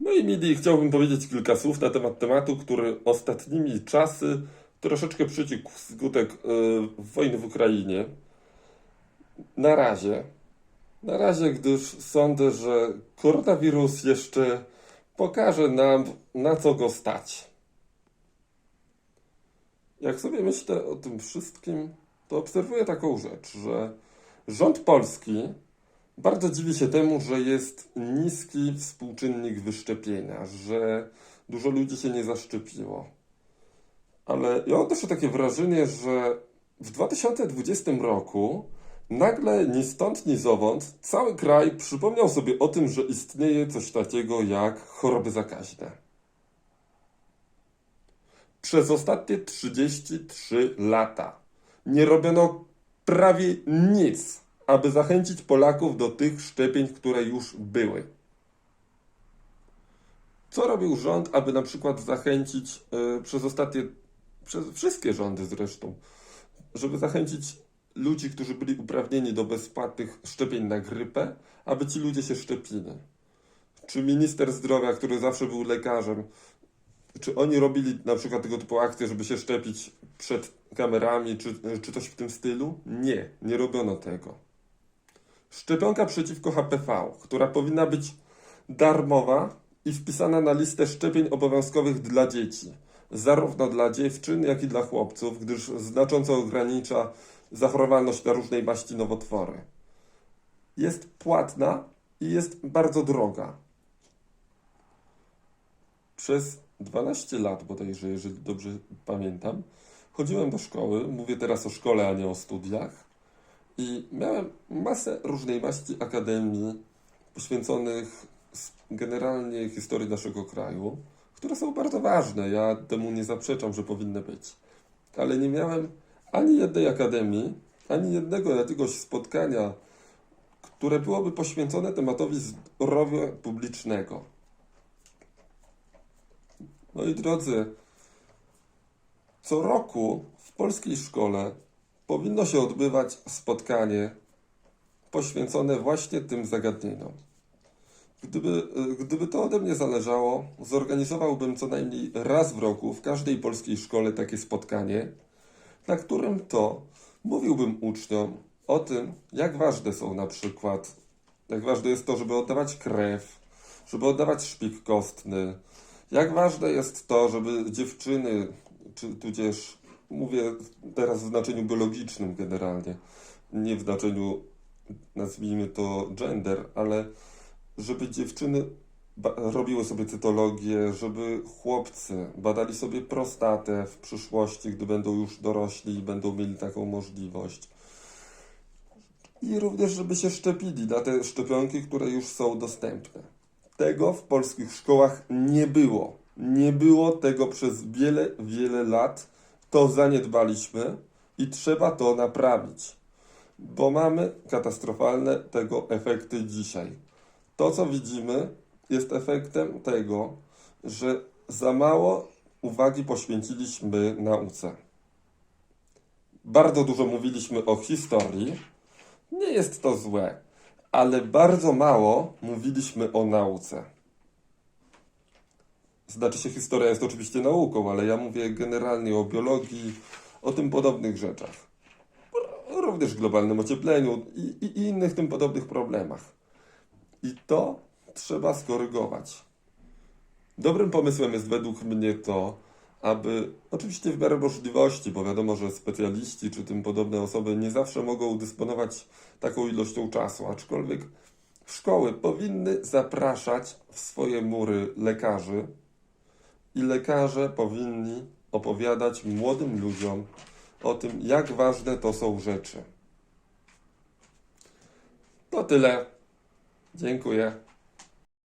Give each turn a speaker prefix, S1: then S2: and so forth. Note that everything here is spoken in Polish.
S1: No i Midi, chciałbym powiedzieć kilka słów na temat tematu, który ostatnimi czasy troszeczkę przyciekł wskutek e, wojny w Ukrainie. Na razie. Na razie, gdyż sądzę, że koronawirus jeszcze pokaże nam, na co go stać. Jak sobie myślę o tym wszystkim, to obserwuję taką rzecz, że rząd polski bardzo dziwi się temu, że jest niski współczynnik wyszczepienia, że dużo ludzi się nie zaszczepiło. Ale ja mam też takie wrażenie, że w 2020 roku nagle ni stąd, ni zowąd cały kraj przypomniał sobie o tym, że istnieje coś takiego jak choroby zakaźne. Przez ostatnie 33 lata nie robiono prawie nic, aby zachęcić Polaków do tych szczepień, które już były. Co robił rząd, aby na przykład zachęcić y, przez ostatnie, przez wszystkie rządy zresztą, żeby zachęcić ludzi, którzy byli uprawnieni do bezpłatnych szczepień na grypę, aby ci ludzie się szczepili? Czy minister zdrowia, który zawsze był lekarzem, czy oni robili na przykład tego typu akcje, żeby się szczepić przed kamerami, czy, czy coś w tym stylu? Nie, nie robiono tego. Szczepionka przeciwko HPV, która powinna być darmowa i wpisana na listę szczepień obowiązkowych dla dzieci, zarówno dla dziewczyn, jak i dla chłopców, gdyż znacząco ogranicza zachorowalność na różnej maści nowotwory. Jest płatna i jest bardzo droga. Przez 12 lat bodajże, jeżeli dobrze pamiętam, chodziłem do szkoły, mówię teraz o szkole, a nie o studiach, i miałem masę różnej maści akademii poświęconych generalnie historii naszego kraju, które są bardzo ważne. Ja temu nie zaprzeczam, że powinny być. Ale nie miałem ani jednej akademii, ani jednego jakiegoś spotkania, które byłoby poświęcone tematowi zdrowia publicznego. Moi drodzy, co roku w polskiej szkole powinno się odbywać spotkanie poświęcone właśnie tym zagadnieniom. Gdyby, gdyby to ode mnie zależało, zorganizowałbym co najmniej raz w roku w każdej polskiej szkole takie spotkanie, na którym to mówiłbym uczniom o tym, jak ważne są na przykład, jak ważne jest to, żeby oddawać krew, żeby oddawać szpik kostny, jak ważne jest to, żeby dziewczyny, czy tudzież mówię teraz w znaczeniu biologicznym generalnie, nie w znaczeniu nazwijmy to gender, ale żeby dziewczyny robiły sobie cytologię, żeby chłopcy badali sobie prostatę w przyszłości, gdy będą już dorośli i będą mieli taką możliwość. I również, żeby się szczepili na te szczepionki, które już są dostępne. Tego w polskich szkołach nie było. Nie było tego przez wiele, wiele lat. To zaniedbaliśmy i trzeba to naprawić, bo mamy katastrofalne tego efekty dzisiaj. To, co widzimy, jest efektem tego, że za mało uwagi poświęciliśmy nauce. Bardzo dużo mówiliśmy o historii. Nie jest to złe, ale bardzo mało mówiliśmy o nauce. Znaczy się, historia jest oczywiście nauką, ale ja mówię generalnie o biologii, o tym podobnych rzeczach. Również globalnym ociepleniu i, i, innych tym podobnych problemach. I to trzeba skorygować. Dobrym pomysłem jest według mnie to, aby, oczywiście w miarę możliwości, bo wiadomo, że specjaliści czy tym podobne osoby nie zawsze mogą dysponować taką ilością czasu, aczkolwiek szkoły powinny zapraszać w swoje mury lekarzy i lekarze powinni opowiadać młodym ludziom o tym, jak ważne to są rzeczy. To tyle. Dziękuję.